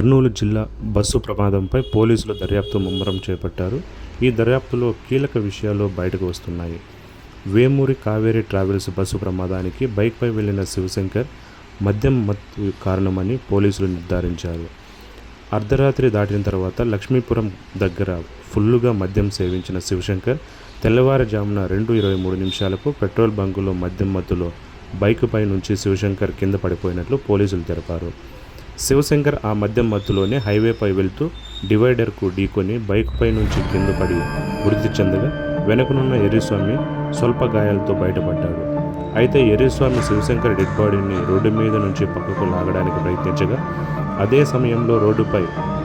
కర్నూలు జిల్లా బస్సు ప్రమాదంపై పోలీసులు దర్యాప్తు ముమ్మరం చేపట్టారు. ఈ దర్యాప్తులో కీలక విషయాలు బయటకు వస్తున్నాయి. వేమూరి కావేరీ ట్రావెల్స్ బస్సు ప్రమాదానికి బైక్పై వెళ్ళిన శివశంకర్ మద్యం మత్తు కారణమని పోలీసులు నిర్ధారించారు. అర్ధరాత్రి దాటిన తర్వాత లక్ష్మీపురం దగ్గర ఫుల్లుగా మద్యం సేవించిన శివశంకర్ తెల్లవారుజామున రెండు ఇరవై మూడు నిమిషాలకు పెట్రోల్ బంకులో మద్యం మత్తులో బైకుపై నుంచి శివశంకర్ కింద పడిపోయినట్లు పోలీసులు తెలిపారు. శివశంకర్ ఆ మద్యం మత్తులోనే హైవేపై వెళ్తూ డివైడర్కు ఢీకొని బైక్పై నుంచి కింద పడి మృతి చెందగా వెనుకనున్న ఎర్రిస్వామి స్వల్ప గాయాలతో బయటపడ్డాడు. అయితే ఎర్రిస్వామి శివశంకర్ డెడ్ బాడీని రోడ్డు మీద నుంచి పక్కకు లాగడానికి ప్రయత్నించగా అదే సమయంలో రోడ్డుపై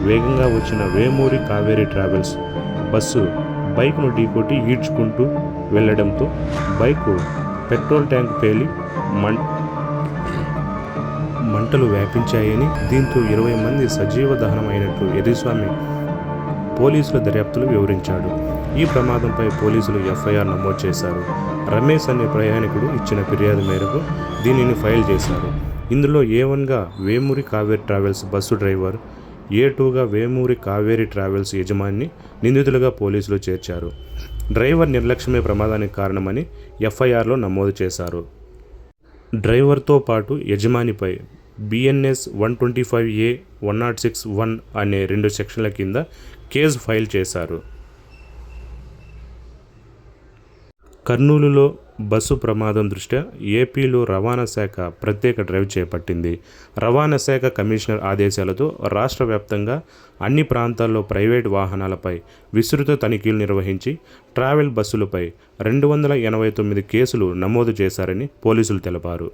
వేగంగా వచ్చిన వేమూరి కావేరీ ట్రావెల్స్ బస్సు బైక్ను ఢీకొట్టి ఈడ్చుకుంటూ వెళ్ళడంతో బైకు పెట్రోల్ ట్యాంక్ పేలి మం మంటలు వ్యాపించాయని దీంతో ఇరవై మంది సజీవ దహనమైనట్లు ఎర్రిస్వామి పోలీసుల దర్యాప్తులు వివరించాడు. ఈ ప్రమాదంపై పోలీసులు ఎఫ్ఐఆర్ నమోదు చేశారు. రమేష్ అనే ప్రయాణికుడు ఇచ్చిన ఫిర్యాదు మేరకు దీనిని ఫైల్ చేశారు. ఇందులో ఏ వన్గా Vemuri Kaveri travels bus driver A టూగా వేమూరి కావేరి ట్రావెల్స్ యజమాని నిందితులుగా పోలీసులు చేర్చారు. డ్రైవర్ నిర్లక్ష్యమే ప్రమాదానికి కారణమని ఎఫ్ఐఆర్లో నమోదు చేశారు. డ్రైవర్తో పాటు యజమానిపై BNS one twenty five A one nought six one అనే రెండు సెక్షన్ల కింద కేసు ఫైల్ చేశారు. కర్నూలులో బస్సు ప్రమాదం దృష్ట్యా ఏపీలో రవాణా శాఖ ప్రత్యేక డ్రైవ్ చేపట్టింది. రవాణా శాఖ కమిషనర్ ఆదేశాలతో రాష్ట్ర వ్యాప్తంగా అన్ని ప్రాంతాల్లో ప్రైవేట్ వాహనాలపై విస్తృత తనిఖీలు నిర్వహించి ట్రావెల్ బస్సులపై రెండు వందల ఎనభై తొమ్మిది కేసులు నమోదు చేశారని పోలీసులు తెలిపారు.